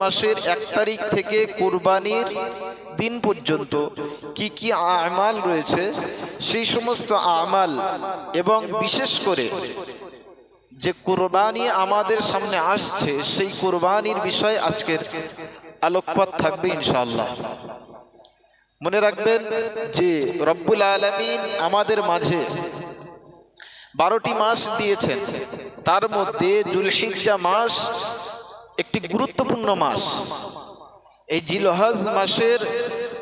মাসের এক তারিখ থেকে কোরবানির দিন পর্যন্ত কি কি আমাল রয়েছে, সেই সমস্ত আমাল এবং বিশেষ করে যে কোরবানি আমাদের সামনে আসছে, সেই কোরবানির বিষয়ে আজকের আলোকপাত থাকবে ইনশাআল্লাহ। মনে রাখবেন যে রব্বুল আলমিন আমাদের মাঝে বারোটি মাস দিয়েছেন। তার মধ্যে জুলহিজ্জা মাস একটি গুরুত্বপূর্ণ মাস। এই জিলহাজ মাসের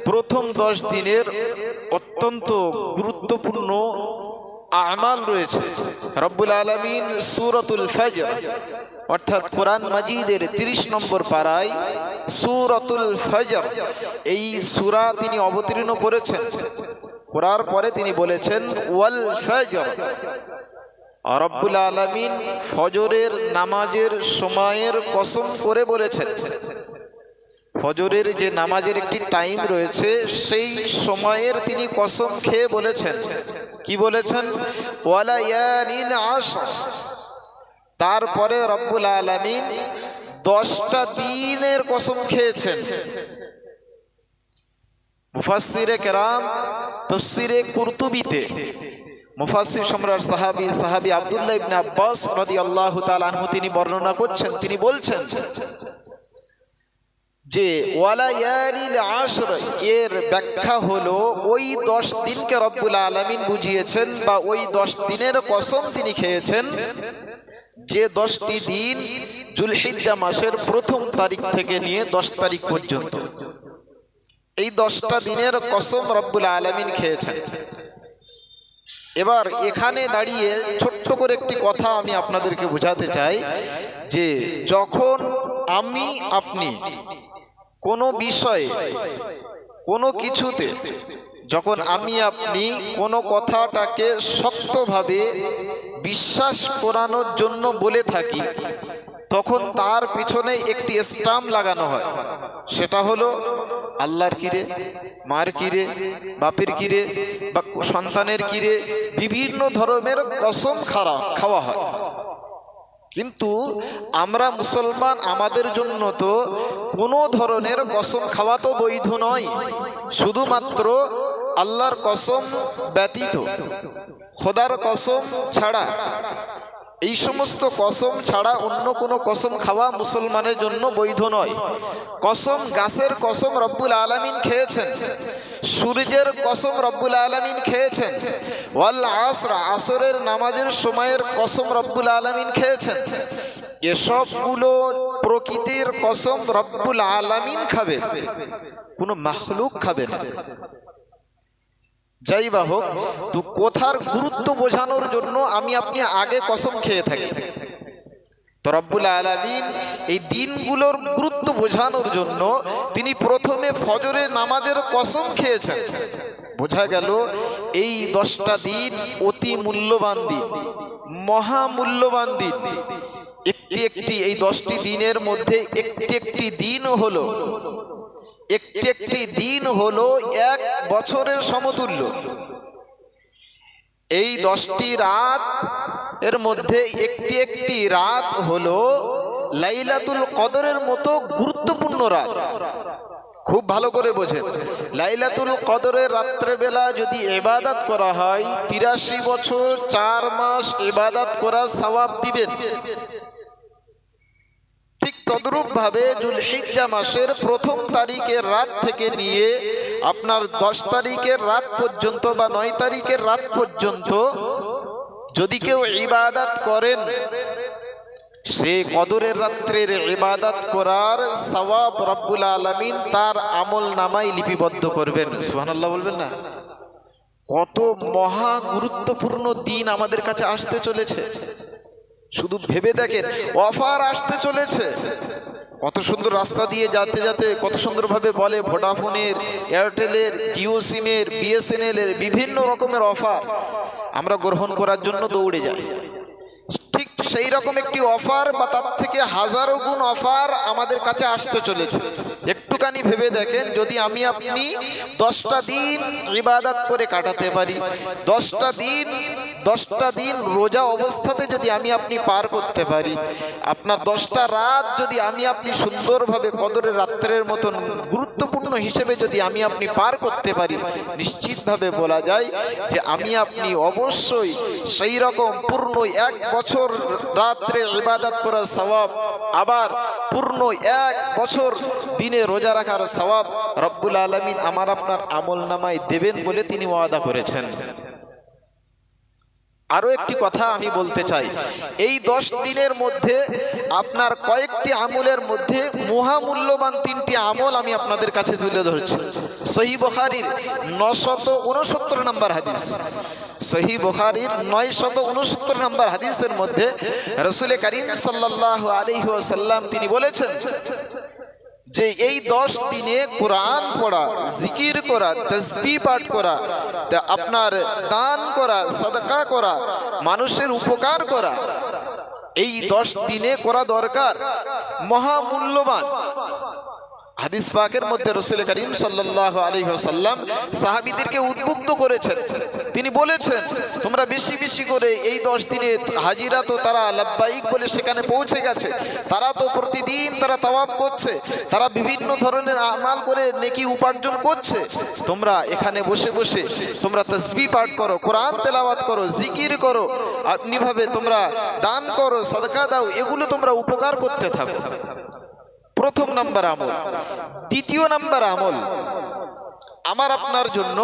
প্রথম দশ দিনের অত্যন্ত গুরুত্বপূর্ণ আমাল রয়েছে। রব্বুল আলমিন সুরতুল ফজর, অর্থাৎ কোরআন মাজিদের তিরিশ নম্বর পাড়ায় সুরতুল ফজর, এই সুরা তিনি অবতীর্ণ করেছেন। করার পরে তিনি বলেছেন, ওয়াল ফজর। রব্বুল আলমিন ফজরের নামাজের সময়ের কসম করে বলেছেন। ফজরের যে নামাজের একটি টাইম রয়েছে, সেই সময়ের তিনি কসম খেয়ে বলেছেন। কি বলেছেন? তারপরে রব্বুল আলমিন দশটা দিনের কসম খেয়েছেন। মুফাসিরে কেরাম, তফসিরে কুরতুবিতে মুফাসির সম্রাট সাহাবি সাহাবি আব্দুল্লাহ ইবনে আব্বাস রাদিয়াল্লাহু তাআলা আনহু তিনি বর্ণনা করছেন, তিনি বলছেন যে, ওয়ালা ইয়ালিল আশর এর ব্যাখ্যা হলো ওই দশ দিনকে রব্বুল আলামিন বুঝিয়েছেন বা ওই দশ দিনের কসম তিনি খেয়েছেন যে দশটি দিন জুলহিজ্জা মাসের প্রথম তারিখ থেকে নিয়ে দশ তারিখ পর্যন্ত। এই দশটা দিনের কসম রব্বুল আলামিন খেয়েছেন। এবার এখানে দাঁড়িয়ে ছোট্ট করে একটি কথা আমি আপনাদেরকে বোঝাতে চাই যে যখন আমি আপনি কোনো বিষয়ে কোনো কিছুতে যখন আমি আপনি কোনো কথাটাকে শক্তভাবে বিশ্বাস করানোর জন্য বলে থাকি তখন তার পিছনে একটি স্টাম্প লাগানো হয়। সেটা হলো আল্লাহর কিরে মার কিরে, বাপের কিরে বা সন্তানের কিরে বিভিন্ন ধরনের কসম খারা খাওয়া হয়। কিন্তু আমরা মুসলমান, আমাদের জন্য তো কোনো ধরনের কসম খাওয়া তো বৈধ নয়। শুধুমাত্র আল্লাহর কসম ব্যতীত, খোদার কসম ছাড়া এই সমস্ত কসম ছাড়া অন্য কোনো কসম খাওয়া মুসলমানের জন্য বৈধ নয়। কসম গাছের কসম রব্বুল আলমিন খেয়েছেন। সূর্যের কসম রব্বুল আলমিন খেয়েছেন। ওয়াল আসর, আসরের নামাজের সময়ের কসম রব্বুল আলমিন খেয়েছেন। এসবগুলো প্রকৃতির কসম রব্বুল আলমিন খাবে। কোনো মাখলুক খাবে না। যাই বা হোক, তো কথার গুরুত্ব বোঝানোর জন্য আমি আপনি আগে কসম খেয়ে থাকি। তো রব্বুল আলমিন এই দিনগুলোর গুরুত্ব বোঝানোর জন্য তিনি প্রথমে ফজরে নামাজের কসম খেয়েছেন। বোঝা গেল এই দশটা দিন অতি মূল্যবান দিন মহামূল্যবান দিন। একটি একটি এই দশটি দিনের মধ্যে একটি একটি দিন হলো একটি একটি দিন হলো এক বছরের সমতুল্য। এই দশটি রাত, এর মধ্যে একটি একটি রাত হলো লাইলাতুল কদরের মতো গুরুত্বপূর্ণ রাত। খুব ভালো করে বোঝেন। লাইলাতুল কদরের রাত্রেবেলা যদি এবাদাত করা হয়, তিরাশি বছর, চার মাস এবাদাত করা সওয়াব দিবেন। ঠিক তদ্রূপ ভাবে জুলহিজ্জা মাসের প্রথম তারিখের রাত থেকে নিয়ে আপনার দশ তারিখের রাত পর্যন্ত বা নয় তারিখের রাত পর্যন্ত যদি কেউ ইবাদাত করেন, সে কদরের রাত্রের ইবাদাত করার সওয়াব রব্বুল আলমিন তার আমল নামাই লিপিবদ্ধ করবেন। সুবহানাল্লাহ বলবেন না? কত মহা গুরুত্বপূর্ণ দিন আমাদের কাছে আসতে চলেছে। শুধু ভেবে দেখেন, অফার আসতে চলেছে। কত সুন্দর রাস্তা দিয়ে যাতে যাতে কত সুন্দরভাবে বলে ভোডাফোনের, এয়ারটেলের, জিও সিমের বিএসএনএল এর বিভিন্ন রকমের অফার আমরা গ্রহণ করার জন্য দৌড়ে যাই। ঠিক সেই রকম একটি অফার বা তার থেকে হাজারো গুণ অফার আমাদের কাছে আসতে চলেছে। একটুখানি ভেবে দেখেন, যদি আমি আপনি দশটা দিন ইবাদত করে কাটাতে পারি, দশটা দিন দশটা দিন রোজা অবস্থাতে যদি আমি আপনি পার করতে পারি, আপনার দশটা রাত যদি আমি আপনি সুন্দরভাবে কদরের রাত্রের মতন গুরুত্বপূর্ণ হিসেবে যদি আমি আপনি পার করতে পারি, নিশ্চিতভাবে বলা যায় যে আমি আপনি অবশ্যই সেই রকম পূর্ণ এক বছর রাত্রে ইবাদত করার স্বভাব আবার পূর্ণ এক বছর দিনে রোজা রাখার সওয়াব রব্বুল আলমিন আমার আপনার আমল নামায় দেবেন বলে তিনি ওয়াদা করেছেন। আরও একটি কথা আমি বলতে চাই। এই দশ দিনের মধ্যে আপনার কয়েকটি আমলের মধ্যে মহামূল্যবান তিনটি আমল আমি আপনাদের কাছে তুলে ধরছি। সহি বখারির নশত উনসত্তর নম্বর হাদিস। সহি বখারির নয় শত উনসত্তর নম্বর হাদিসের মধ্যে রসুলে করিম সাল্লাহ আলহি সাল্লাম তিনি বলেছেন যে এই দশ দিনে কোরআন পড়া, জিকির করা তসবি পাঠ করা, তা আপনার দান করা, সাদকা করা, মানুষের উপকার করা, এই দশ দিনে করা দরকার, মহামূল্যবান। হাদিস পাকের মধ্যে রসুল করিম সাল্লাহ সাল্লাম সাহাবিদেরকে উদ্বুদ্ধ করেছেন। তিনি বলেছেন, তোমরা বেশি বেশি করে এই দশ দিনে হাজিরা তো তারা লাব্বাইক বলে সেখানে পৌঁছে গেছে। তারা তো প্রতিদিন তারা তাওয়াব করছে। তারা বিভিন্ন ধরনের আমাল করে নেকি উপার্জন করছে। তোমরা এখানে বসে বসে তোমরা তসবি পাঠ করো, কোরআন তেলাওয়াত করো, জিকির করো, আপনিভাবে তোমরা দান করো, সদকা দাও, এগুলো তোমরা উপকার করতে থাকো। প্রথম নাম্বার আমল। দ্বিতীয় নাম্বার আমল। আমার আপনার জন্য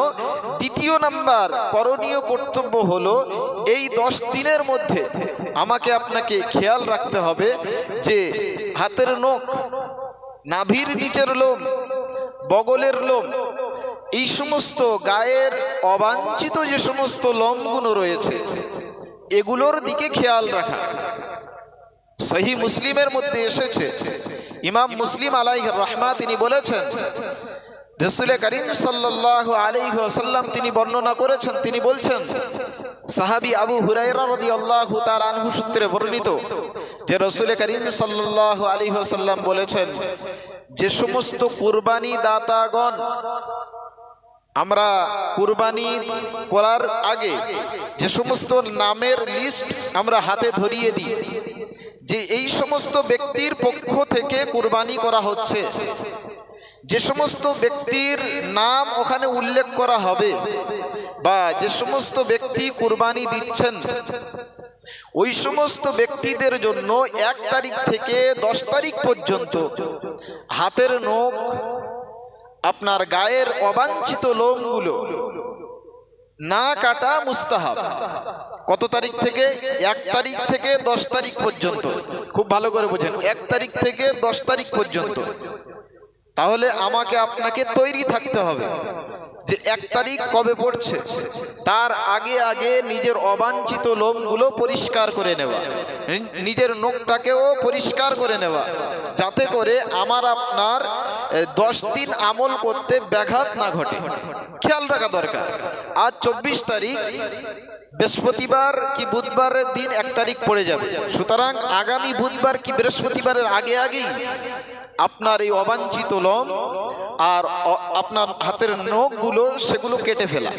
দ্বিতীয় নাম্বার করণীয় কর্তব্য হলো এই দশ দিনের মধ্যে আমাকে আপনাকে খেয়াল রাখতে হবে যে হাতের নখ, নাভির নিচের লোম, বগলের লোম, এই সমস্ত গায়ের অবাঞ্ছিত যে সমস্ত লোমগুলো রয়েছে, এগুলোর দিকে খেয়াল রাখা। সহি মুসলিমের মধ্যে এসেছে। ইমাম মুসলিম আলাই রহমা তিনি বলেছেন, রসুল করিম সাল্লাহ আলাইহি সাল্লাম তিনি বর্ণনা করেছেন, তিনি বলছেন, সাহাবি আবু হুরাইরা রাদিয়াল্লাহু তাআলা আনহু সূত্রে বর্ণিত যে রসুল করিম সাল্লাহ আলাইহি সাল্লাম বলেছেন, যে সমস্ত কুরবানি দাতাগণ, আমরা কুরবানি করার আগে যে সমস্ত নামের লিস্ট আমরা হাতে ধরিয়ে দিই যে এই সমস্ত ব্যক্তির পক্ষ থেকে কুরবানি করা হচ্ছে, যে সমস্ত ব্যক্তির নাম ওখানে উল্লেখ করা হবে, বা যে সমস্ত ব্যক্তি কুরবানি দিচ্ছেন, ওই সমস্ত ব্যক্তিদের জন্য এক তারিখ থেকে দশ তারিখ পর্যন্ত হাতের নখ, আপনার গায়ের অবাঞ্ছিত লোমগুলো, না কাটা মুস্তাহাব। কত তারিখ থেকে? এক তারিখ থেকে দশ তারিখ পর্যন্ত। খুব ভালো করে বোঝেন। এক তারিখ থেকে দশ তারিখ পর্যন্ত। তাহলে আমাকে আপনাকে তৈরি থাকতে হবে যে এক তারিখ কবে পড়ছে। তার আগে আগে নিজের অবাঞ্ছিত লোমগুলো পরিষ্কার করে নেওয়া। নিজের নোখটাকেও পরিষ্কার করে নেওয়া। যাতে করে আমার আপনার দশ দিন আমল করতে ব্যাঘাত না ঘটে। খেয়াল রাখা দরকার। আজ চব্বিশ তারিখ বৃহস্পতিবার কি বুধবারের দিন এক তারিখ পড়ে যাবে। সুতরাং আগামী বুধবার কি বৃহস্পতিবারের আগে আগেই আপনার এই অবাঞ্ছিত লম আর আপনার হাতের নখগুলো সেগুলো কেটে ফেলা।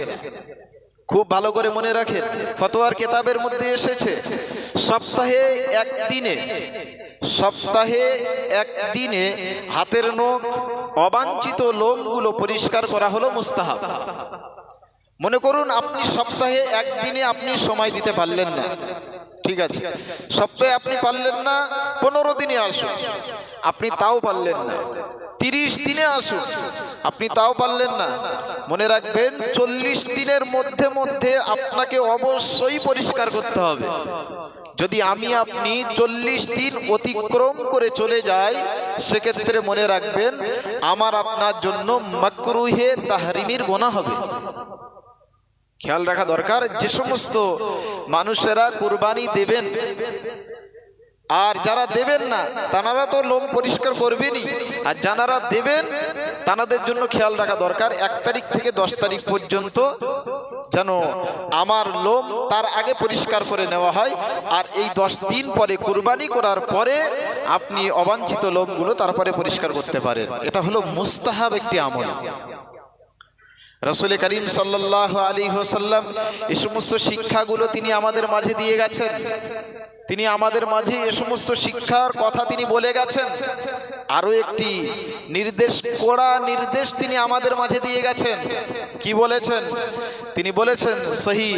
খুব ভালো করে মনে রাখেন, ফতোয়ার কেতাবের মধ্যে এসেছে, সপ্তাহে একদিনে সপ্তাহে একদিনে হাতের নখ অবাঞ্ছিত লোমগুলো পরিষ্কার করা হলো মুস্তাহাব। মনে করুন, আপনি সপ্তাহে একদিনে আপনি সময় দিতে পারলেন না। ঠিক আছে? সপ্তাহে আপনি পারলেন না, পনেরো দিনে আসুন। আপনি তাও পারলেন না। তিরিশ দিনে আসুন। আপনি তাও পারলেন না। মনে রাখবেন, চল্লিশ দিনের মধ্যে মধ্যে আপনাকে অবশ্যই পরিষ্কার করতে হবে। যদি আমি আপনি চল্লিশ দিন অতিক্রম করে চলে যাই, সেক্ষেত্রে মনে রাখবেন, আমার আপনার জন্য মাকরুহে তাহরিমির গোনা হবে। খেয়াল রাখা দরকার, যে সমস্ত মানুষেরা কুরবানি দেবেন আর যারা দেবেন না, তানারা তো লোম পরিষ্কার করবেনই। আর যারা দেবেন, তানাদের জন্য খেয়াল রাখা দরকার, এক তারিখ থেকে দশ তারিখ পর্যন্ত যেন আমার লোম তার আগে পরিষ্কার করে নেওয়া হয়, আর এই দশ দিন পরে কুরবানি করার পরে আপনি অবাঞ্ছিত লোমগুলো তারপরে পরিষ্কার করতে পারেন। এটা হলো মুস্তাহাব একটি আমল। রসুল করিম সাল্লাহ আলী হোসাল্লাম এই সমস্ত শিক্ষাগুলো তিনি আমাদের মাঝে দিয়ে গেছেন। তিনি আমাদের মাঝে এ সমস্ত শিক্ষার কথা তিনি বলে গেছেন। আরও একটি নির্দেশ, কড়া নির্দেশ তিনি আমাদের মাঝে দিয়ে গেছেন। কি বলেছেন? তিনি বলেছেন, সহি,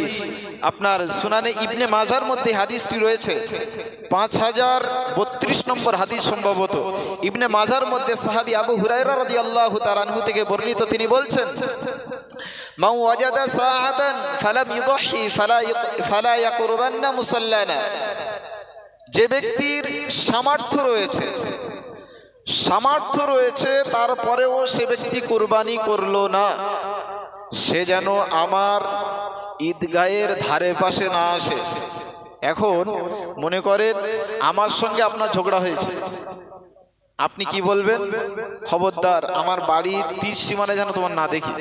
আপনার সুনানে ইবনে মাজার মধ্যে হাদিসটি রয়েছে। পাঁচ হাজার বত্রিশ নম্বর হাদিস সম্ভবত। ইবনে মাজার মধ্যে সাহাবি আবু হুরাইরা রাদি আল্লাহ তারানহু থেকে বর্ণিত তিনি বলছেন من وجد ساعة فلم يضحي فلا يق- فلا يقربن مصلانا যে ব্যক্তির সামর্থ্য রয়েছে সামর্থ্য রয়েছে তারপরেও সে ব্যক্তি কুরবানি করলো না সে যেন আমার ঈদগাহের ধারে পাশে না আসে এখন মনে করেন আমার সঙ্গে আপনার ঝগড়া হয়েছে আপনি কি বলবেন খবরদার আমার বাড়ির তীর সীমানে যেন তোমার না দেখি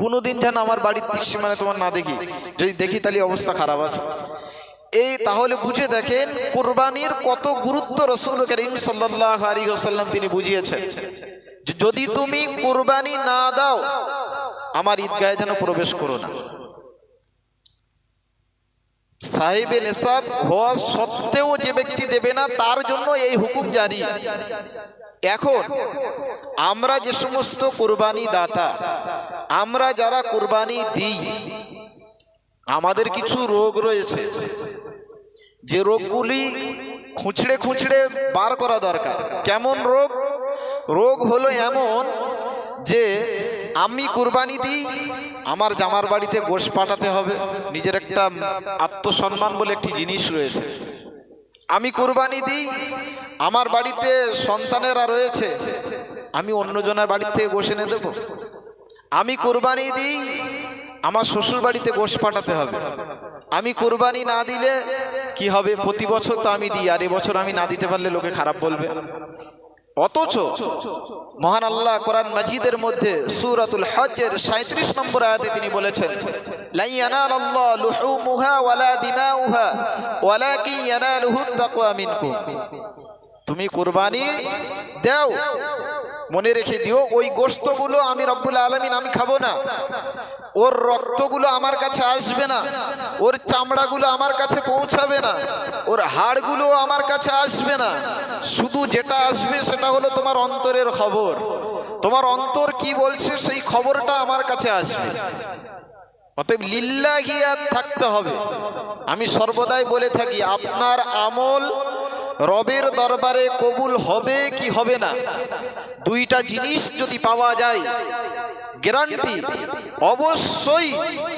কোনোদিন যেন আমার বাড়ির সীমানে তোমার না দেখি। যদি দেখি তাহলে অবস্থা খারাপ আছে। এই তাহলে বুঝে দেখেন, কোরবানির কত গুরুত্ব রসুল করিম সাল্লাহ আলী তিনি বুঝিয়েছেন। যদি তুমি কোরবানি না দাও, আমার ঈদগাহে যেন প্রবেশ করো না। সাহেবে নেশাব হওয়া সত্ত্বেও যে ব্যক্তি দেবে না, তার জন্য এই হুকুম জারি। এখন আমরা যে সমস্ত কোরবানি দাতা, আমরা যারা কোরবানি দিই, আমাদের কিছু রোগ রয়েছে। যে রোগগুলি খুঁচড়ে খুঁচড়ে বার করা দরকার। কেমন রোগ? রোগ হলো এমন যে আমি কুরবানি দিই, আমার জামার বাড়িতে গোশ পাঠাতে হবে। নিজের একটা আত্মসম্মান বলে একটি জিনিস রয়েছে। আমি কোরবানি দিই, আমার বাড়িতে সন্তানেরা রয়েছে, আমি অন্যজনের বাড়ির থেকে গোশ এনে দেবো। আমি কোরবানি দিই, আমার শ্বশুর বাড়িতে গোশ পাঠাতে হবে। আমি কোরবানি না দিলে কি হবে? প্রতি বছর তো আমি দিই, আর এবছর আমি না দিতে পারলে লোকে খারাপ বলবে। অথচ মহান আল্লাহ কোরআন মাজিদের মধ্যে সূরাতুল হজ্জের 37 নম্বর আয়াতে তিনি বলেছেন তুমি কুরবানি দাও, মনে রেখে দিও, ওই গোস্তগুলো আমি রব্বুল আলমিন, আমি খাব না। ওর রক্তগুলো আমার কাছে আসবে না। ওর চামড়াগুলো আমার কাছে পৌঁছাবে না। ওর হাড়গুলো আমার কাছে আসবে না। শুধু যেটা আসবে সেটা হলো তোমার অন্তরের খবর। তোমার অন্তর কি বলছে সেই খবরটা আমার কাছে আসবে। অতএব লিল্লাহিয়াত থাকতে হবে। আমি সর্বদাই বলে থাকি, আপনার আমল রবের দরবারে কবুল হবে কি হবে না? দুইটা জিনিস যদি পাওয়া যায়, গ্যারান্টি, অবশ্যই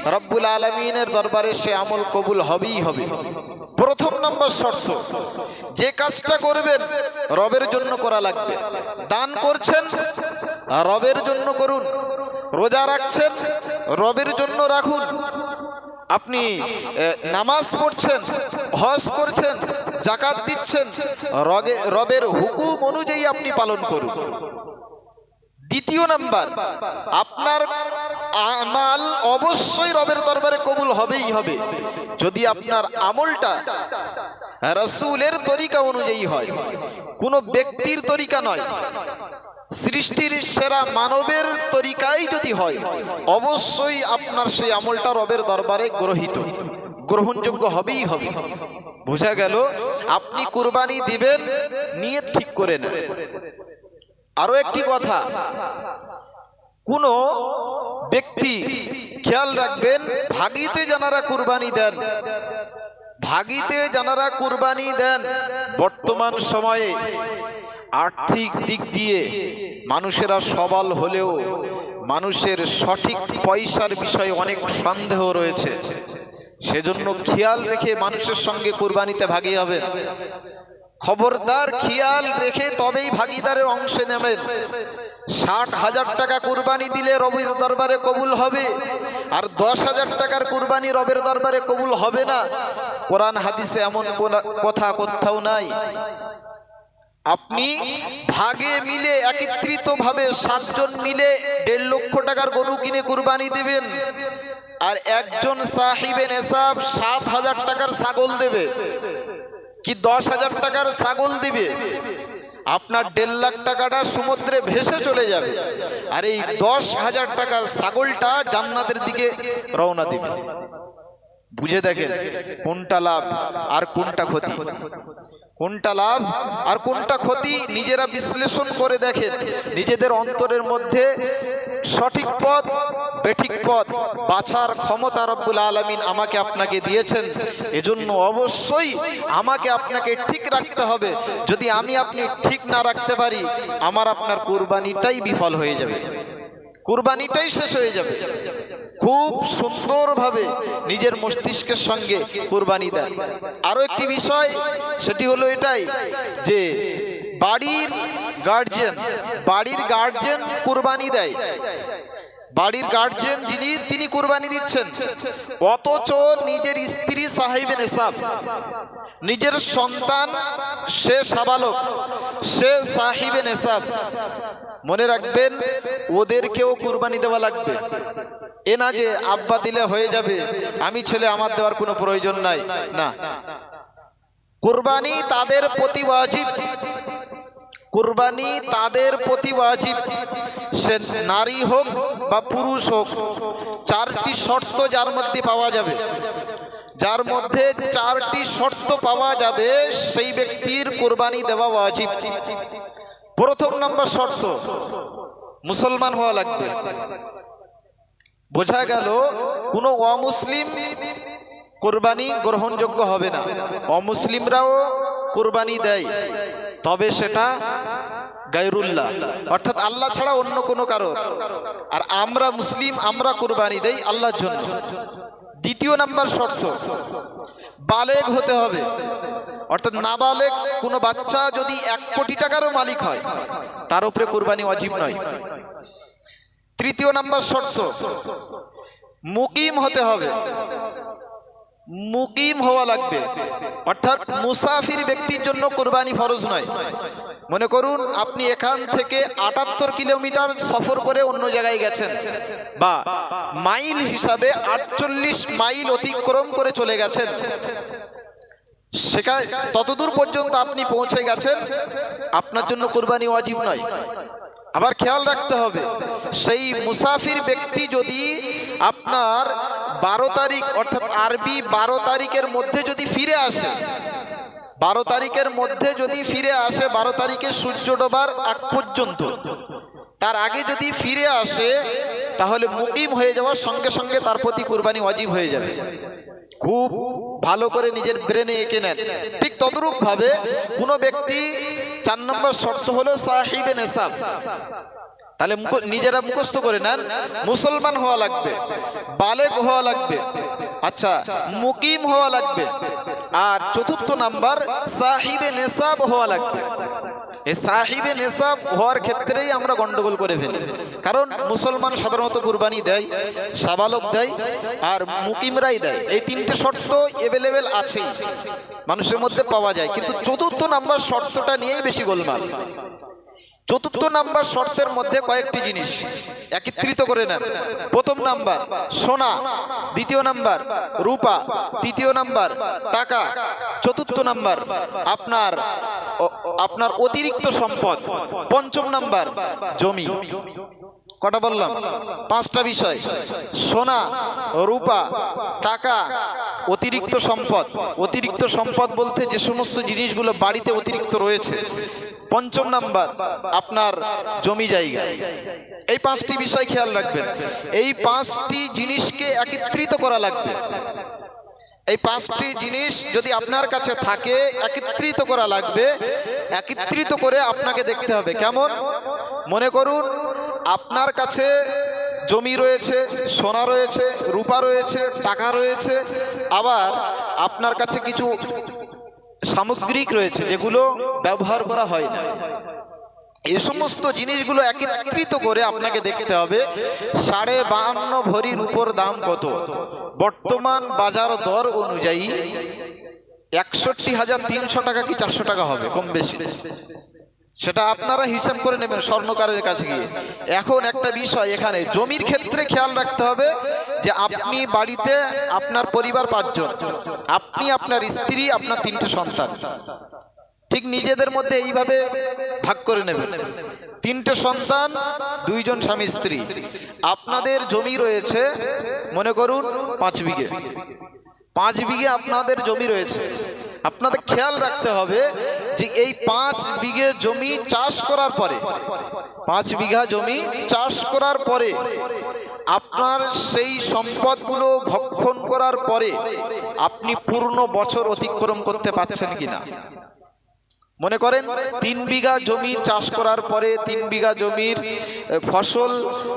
রব্বুল আলমিনের দরবারে সে আমল কবুল হবেই হবে। প্রথম নম্বর শর্ত, যে কাজটা করবেন, রবের জন্য করা লাগবে। দান করছেন, রবের জন্য করুন। রোজা রাখছেন, রবের জন্য রাখুন। আপনি নামাজ পড়ছেন, হজ করছেন, জাকাত দিচ্ছেন রবের হুকুম অনুযায়ী আপনি পালন করুন। দ্বিতীয় নাম্বার, আপনার আমাল অবশ্যই রবের দরবারে কবুল হবেই হবে। যদি আপনার আমলটা রসুলের তরিকা অনুযায়ী হয়, কোনো ব্যক্তির তরিকা নয়, সৃষ্টির সেরা মানবের তরিকাই যদি হয়, অবশ্যই আপনার সেই আমলটা রবের দরবারে গ্রহীত, গ্রহণযোগ্য হবেই হবে। বোঝা গেল, আপনি কুরবানি দিবেন নিয়ে ঠিক করে নেন। আরও একটি কথা। কোন ব্যক্তি খেয়াল রাখবেন ভাগিতে যারা কুরবানি দেন। ভাগিতে যারা কুরবানি দেন বর্তমান সময়ে। আর্থিক দিক দিয়ে মানুষেরা সবল হলেও মানুষের সঠিক পয়সার বিষয়ে অনেক সন্দেহ রয়েছে। সেজন্য খেয়াল রেখে মানুষের সঙ্গে কুরবানিতে ভাগি হবে খবরদার খেয়াল রেখে তবেই ভাগিদারের অংশে নেবেন। ষাট হাজার টাকা কুরবানি দিলে রবির দরবারে কবুল হবে, আর দশ হাজার টাকার কুরবানি রবের দরবারে কবুল হবে না। কোরআন হাদিসে এমন কথা কোথাও নাই। আপনি ভাগে মিলে একত্রিত ভাবে সাতজন মিলে দেড় লক্ষ টাকার গরু কিনে কুরবানি দেবেন, আর একজন সাহিবেন নেশাব সাত হাজার টাকার ছাগল দেবে। কি দশ হাজার টাকার ছাগল দিবে? আপনার দেড় লাখ টাকাটা সমুদ্রে ভেসে চলে যাবে। আর এই দশ হাজার টাকার ছাগলটা জান্নাতের দিকে রওনা দিবে। বুঝে দেখেন কোনটা লাভ আর কোনটা ক্ষতি। কোনটা লাভ আর কোনটা ক্ষতি নিজেরা বিশ্লেষণ করে দেখেন। নিজেদের অন্তরের মধ্যে সঠিক পথ, বেঠিক পথ, বাছার ক্ষমতা রব্বুল আলমিন আমাকে আপনাকে দিয়েছেন। এজন্য অবশ্যই আমাকে আপনাকে ঠিক রাখতে হবে। যদি আমি আপনি ঠিক না রাখতে পারি, আমার আপনার কুরবানিটাই বিফল হয়ে যাবে। কুরবানিটাই শেষ হয়ে যাবে। খুব সুন্দরভাবে নিজের মস্তিষ্কের সঙ্গে কুরবানি দেন আরও একটি বিষয়, সেটি হলো এটাই যে বাড়ির গার্জেন বাড়ির গার্জেন কুরবানি দেয়। বাড়ির গার্জেন যিনি, তিনি কুরবানি দিচ্ছেন। অথচ নিজের স্ত্রী সাহেবেন এসাব নিজের সন্তান সে সাবালক, সে সাহিবে নেশাব মনে রাখবেন, ওদেরকেও কুরবানি দেওয়া লাগবে। এ না যে আব্বা দিলে হয়ে যাবে। আমি ছেলে আমার দেওয়ার কোনো প্রয়োজন নাই। না। কুরবানি তাদের প্রতি ওয়াজিব। কুরবানি তাদের প্রতি ওয়াজিব। সে নারী হোক বা পুরুষ হোক চারটি শর্ত যার মধ্যে পাওয়া যাবে। যার মধ্যে চারটি শর্ত পাওয়া যাবে সেই ব্যক্তির কুরবানি দেওয়া ওয়াজিব। প্রথম নম্বর শর্ত মুসলমান হওয়া লাগবে। বোঝা গেল, কোনো অমুসলিম কোরবানি গ্রহণযোগ্য হবে না। অমুসলিমরাও কোরবানি দেয়, তবে সেটা গায়রুল্লাহ। অর্থাৎ আল্লাহ ছাড়া অন্য কোনো কারও। আর আমরা মুসলিম, আমরা কোরবানি দেই আল্লাহর জন্য। দ্বিতীয় নাম্বার শর্ত, বালেগ হতে হবে। অর্থাৎ নাবালেগ কোনো বাচ্চা যদি এক কোটি টাকারও মালিক হয়, তার উপরে কোরবানি অজীব নয়। তৃতীয় নাম্বার শর্ত, মুকিম হতে হবে। মুকিম হওয়া লাগবে। অর্থাৎ মুসাফির ব্যক্তির জন্য কোরবানি ফরজ নয়। মনে করুন, আপনি এখান থেকে আটাত্তর কিলোমিটার সফর করে অন্য জায়গায় গেছেন বা মাইল হিসাবে আটচল্লিশ মাইল অতিক্রম করে চলে গেছেন। সেখানে ততদূর পর্যন্ত আপনি পৌঁছে গেছেন। আপনার জন্য কোরবানি ওয়াজিব নয়। আবার খেয়াল রাখতে হবে, সেই মুসাফির ব্যক্তি যদি আপনার বারো তারিখ, অর্থাৎ আরবি বারো তারিখের মধ্যে যদি ফিরে আসে, বারো তারিখের মধ্যে যদি ফিরে আসে, বারো তারিখে সূর্য ডোবার আগ পর্যন্ত তার আগে যদি ফিরে আসে, তাহলে মুকিম হয়ে যাওয়ার সঙ্গে সঙ্গে তার প্রতি কুরবানি অজীব হয়ে যাবে। খুব ভালো করে নিজের ব্রেনে এঁকে নেন। ঠিক তদরূপ ভাবে কোনো ব্যক্তি চার নম্বর শর্ত হলো সাহিবে নেশাব। তাহলে নিজেরা মুখস্থ করে নেন, মুসলমান হওয়া লাগবে বালেক হওয়া লাগবে আচ্ছা মুকিম হওয়া লাগবে, আর চতুর্থ নাম্বার সাহিবে নেশাব হওয়া লাগবে। সাহিবে নেশাব হওয়ার ক্ষেত্রেই আমরা গন্ডগোল করে ফেলি। কারণ মুসলমান সাধারণত কুরবানি দেয়, সাবালক দেয় আর মুকিমরাই দেয়। এই তিনটে শর্ত এভেলেবেল আছে মানুষের মধ্যে পাওয়া যায়। কিন্তু চতুর্থ নাম্বার শর্তটা নিয়েই বেশি গোলমাল। চতুর্থ নাম্বার শর্তের মধ্যে কয়েকটি জিনিস। একত্রিত করে নেন। প্রথম নাম্বার, সোনা। দ্বিতীয় নাম্বার, রূপা। তৃতীয় নাম্বার, টাকা। চতুর্থ নাম্বার, আপনার আপনার অতিরিক্ত সম্পদ। পঞ্চম নাম্বার, জমি। কটা বললাম? পাঁচটা বিষয়। সোনা, রূপা, টাকা, অতিরিক্ত সম্পদ। অতিরিক্ত সম্পদ বলতে যে সমস্ত জিনিসগুলো বাড়িতে অতিরিক্ত রয়েছে পঞ্চম নাম্বার, আপনার জমি জায়গা। এই পাঁচটি বিষয় খেয়াল রাখবেন। এই পাঁচটি জিনিসকে একত্রিত করা লাগবে। এই পাঁচটি জিনিস যদি আপনার কাছে থাকে, একত্রিত করা লাগবে। একত্রিত করে আপনাকে দেখতে হবে। কেমন? মনে করুন, আপনার কাছে জমি রয়েছে, সোনা রয়েছে, রূপা রয়েছে, টাকা রয়েছে। আবার আপনার কাছে কিছু সামগ্রিক রয়েছে, যেগুলো ব্যবহার করা হয় না। এই সমস্ত জিনিসগুলো একত্রিত করে আপনাকে দেখতে হবে, সাড়ে বাহান্ন ভরির উপর দাম কত? বর্তমান বাজার দর অনুযায়ী একষট্টি হাজার তিনশো টাকা কি চারশো টাকা হবে, কম বেশি? সেটা আপনারা হিসাব করে নেবেন স্বর্ণকারের কাছে গিয়ে। এখন একটা বিষয় এখানে, জমির ক্ষেত্রে খেয়াল রাখতে হবে যে আপনি বাড়িতে আপনার পরিবার পাঁচজন, আপনি আপনার স্ত্রী, আপনার তিনটে সন্তান। ঠিক নিজেদের মধ্যে এইভাবে ভাগ করে নেবেন। তিনটে সন্তান, দুইজন স্বামী স্ত্রী। আপনাদের জমি রয়েছে, মনে করুন, পাঁচ বিঘে। পাঁচ বিঘে আপনাদের জমি রয়েছে। আপনাদের খেয়াল রাখতে হবে যে এই পাঁচ বিঘে জমি চাষ করার পরে, পাঁচ বিঘা জমি চাষ করার পরে, আপনার সেই সম্পদগুলো ভক্ষণ করার পরে আপনি পূর্ণ বছর অতিক্রম করতে পারছেন কিনা? মনে করেন, তিন বিঘা জমি চাষ করার পরে, তিন বিঘা জমির ফসল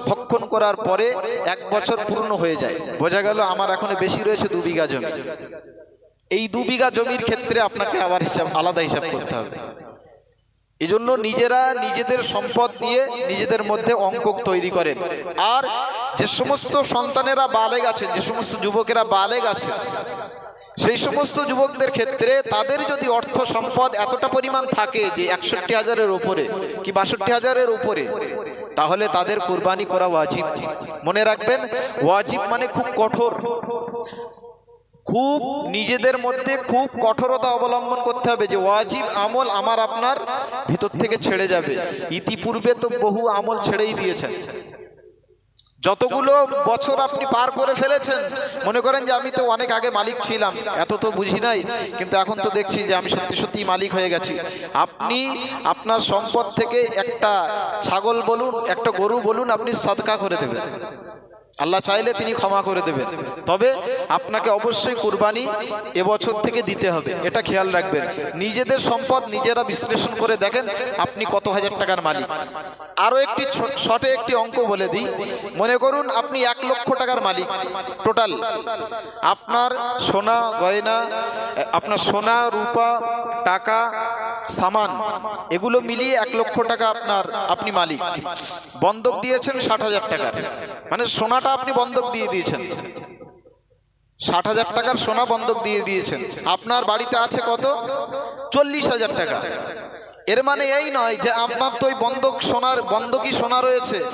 ভক্ষণ করার পরে এক বছর পূর্ণ হয়ে যায়। বোঝা গেল আমার এখন বেশি রয়েছে দু বিঘা জমি। এই দু বিঘা জমির ক্ষেত্রে আপনাকে আবার হিসাব, আলাদা হিসাব করতে হবে। এই জন্য নিজেরা নিজেদের সম্পদ নিয়ে নিজেদের মধ্যে অঙ্ক তৈরি করেন। আর যে সমস্ত সন্তানেরা বালেগ আছেন, যে সমস্ত যুবকেরা বালেগ আছে সেই সমস্ত যুবকদের ক্ষেত্রে তাদের যদি অর্থ সম্পদ এতটা পরিমাণ থাকে যে একষট্টি হাজারের উপরে কি বাষট্টি হাজারের উপরে, তাহলে তাদের কোরবানি করা ওয়াজিব। মনে রাখবেন, ওয়াজিব মানে খুব কঠোর। খুব নিজেদের মধ্যে খুব কঠোরতা অবলম্বন করতে হবে যে ওয়াজিব আমল আমার আপনার ভিতর থেকে ছেড়ে যাবে। ইতিপূর্বে তো বহু আমল ছেড়েই দিয়েছেন। যতগুলো বছর আপনি পার করে ফেলেছেন, মনে করেন যে আমি তো অনেক আগে মালিক ছিলাম, এত তো বুঝি নাই, কিন্তু এখন তো দেখছি যে আমি সত্যি সত্যি মালিক হয়ে গেছি। আপনি আপনার সম্পদ থেকে একটা ছাগল বলুন, একটা গরু বলুন, আপনি সাদকা করে দেবেন। আল্লাহ চাইলে তিনি ক্ষমা করে দেবেন। তবে আপনাকে অবশ্যই কুরবানি এবছর থেকে দিতে হবে। এটা খেয়াল রাখবেন। নিজেদের সম্পদ নিজেরা বিশ্লেষণ করে দেখেন আপনি কত হাজার টাকার মালিক। আরও একটি শটে একটি অঙ্ক বলে দিই। মনে করুন আপনি এক লক্ষ টাকার মালিক টোটাল। আপনার সোনা গয়না আপনার সোনা, রূপা, টাকা সামান, এগুলো মিলিয়ে এক লক্ষ টাকা আপনার, আপনি মালিক। বন্ধক দিয়েছেন ষাট হাজার টাকার। মানে সোনাটা আপনি বন্ধক দিয়ে দিয়েছেন। ষাট হাজার টাকার সোনা বন্ধক দিয়ে দিয়েছেন। আপনার বাড়িতে আছে কত? চল্লিশ হাজার টাকা। এর মানে এই নয় যে আপনার তো ওই বন্ধক সোনার বন্ধকি সোনা রয়েছে।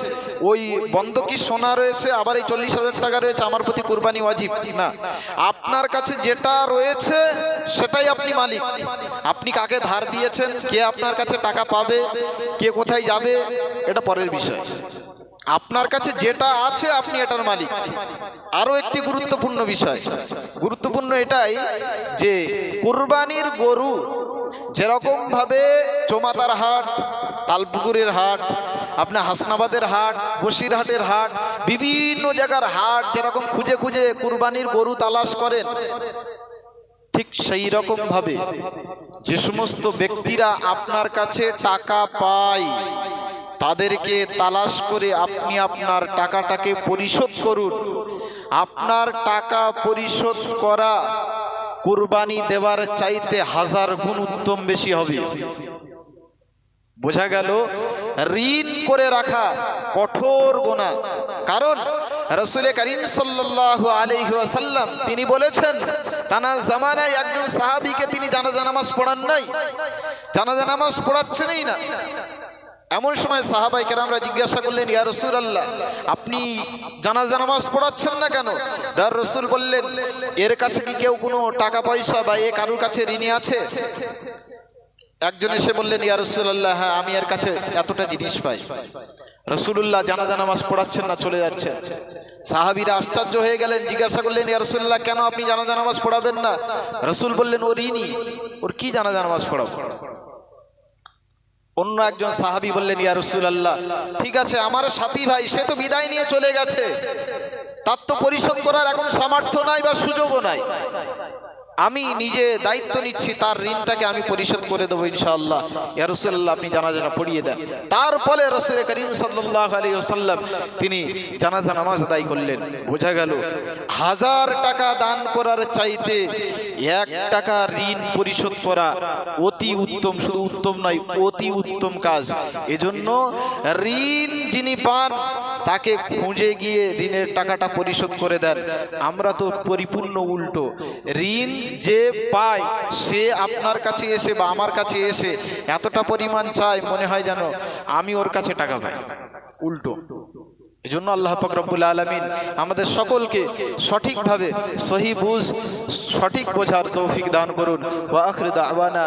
ওই বন্ধকি সোনা রয়েছে, আবার এই চল্লিশ হাজার টাকা রয়েছে, আমার প্রতি কুরবানি ওয়াজিব। না। আপনার কাছে যেটা রয়েছে, সেটাই আপনি মালিক। আপনি কাকে ধার দিয়েছেন, কে আপনার কাছে টাকা পাবে, কে কোথায় যাবে, এটা পরের বিষয়। আপনার কাছে যেটা আছে, আপনি এটার মালিক। আরও একটি গুরুত্বপূর্ণ বিষয়। গুরুত্বপূর্ণ এটাই যে কুরবানির গরু যেরকম ভাবে চোমাতার হাট, তালপুকুরের হাট আপনার হাসনাবাদের হাট, বসিরহাটের হাট, বিভিন্ন জায়গার হাট যেরকম খুঁজে খুঁজে কুরবানির গরু তালাশ করেন, ঠিক সেই রকম ভাবে যে সমস্ত ব্যক্তিরা আপনার কাছে টাকা পায়, তাদেরকে তালাশ করে আপনি আপনার টাকাটাকে পরিশোধ করুন। আপনার টাকা পরিশোধ করা কুরবানি দেওয়ার চাইতে হাজার গুণ উত্তম বেশি হবে। বোঝা গেল? ঋণ করে রাখা কঠোর গোনা। কারণ রসুল করিম ওয়াসাল্লাম তিনি বলেছেন তানা জামানায় একজন সাহাবীকে তিনি জানাজা নামাজ পড়ান নাই। জানাজা নামাজ পড়াচ্ছেনই না। এমন সময় সাহাবাই কেরামরা জিজ্ঞাসা করলেন, ইয়া রসুল আল্লাহ আপনি জানাজা নামাজ পড়াচ্ছেন না কেন? দার রসুল বললেন, এর কাছে কি কেউ কোনো টাকা পয়সা বা এ কারুর কাছে ঋণী আছে? একজন এসে বললেন, ইয়া রসুল্লাহ হ্যাঁ আমি এর কাছে এতটা জিনিস পাই। রসুল্লাহ জানাজা নামাজ পড়াচ্ছেন না, চলে যাচ্ছেন। সাহাবিরা আশ্চর্য হয়ে গেলেন, জিজ্ঞাসা করলেন, ইয়া রসুল্লাহ কেন আপনি জানাজা নামাজ পড়াবেন না? রসুল বললেন, ওর ঋণী ওর কি জানাজা নামাজ পড়াবো? অন্য একজন সাহাবি বললেন, ইয়া রসুল আল্লাহ ঠিক আছে, আমার সাথী ভাই, সে তো বিদায় নিয়ে চলে গেছে। তার তো পরিশোধ করার এখন সামর্থ্য নাই বা সুযোগও নাই। আমি নিজে দায়িত্ব নিচ্ছি, তার ঋণটাকে আমি পরিশোধ করে দেবো ইনশাআল্লাহ। ইয়া রসুল্লাহ আপনি জানাজানা পড়িয়ে দেন। তারপরে রসুল করিম সাল্লাহ আলী ওসাল্লাম তিনি জানাজা নামাজ আদায় করলেন। বোঝা গেল, হাজার টাকা দান করার চাইতে এক টাকা ঋণ পরিশোধ করা অতি উত্তম, শুধু উত্তম নয়, অতি উত্তম কাজ। এজন্য ঋণ যিনি পান, তাকে খুঁজে গিয়ে ঋণের টাকাটা পরিশোধ করে দেন। আমরা তো পরিপূর্ণ উল্টো। ঋণ যে পায়, সে আপনার কাছে এসে বা আমার কাছে এসে এতটা পরিমাণ চায়, মনে হয় যেন আমি ওর কাছে টাকা পাই। উল্টো। এই জন্য আল্লাহ পাক রব্বুল আলমিন আমাদের সকলকে সঠিকভাবে সহি বুঝ, সঠিক বোঝার তৌফিক দান করুন। ওয়া আখরি দাওয়ানা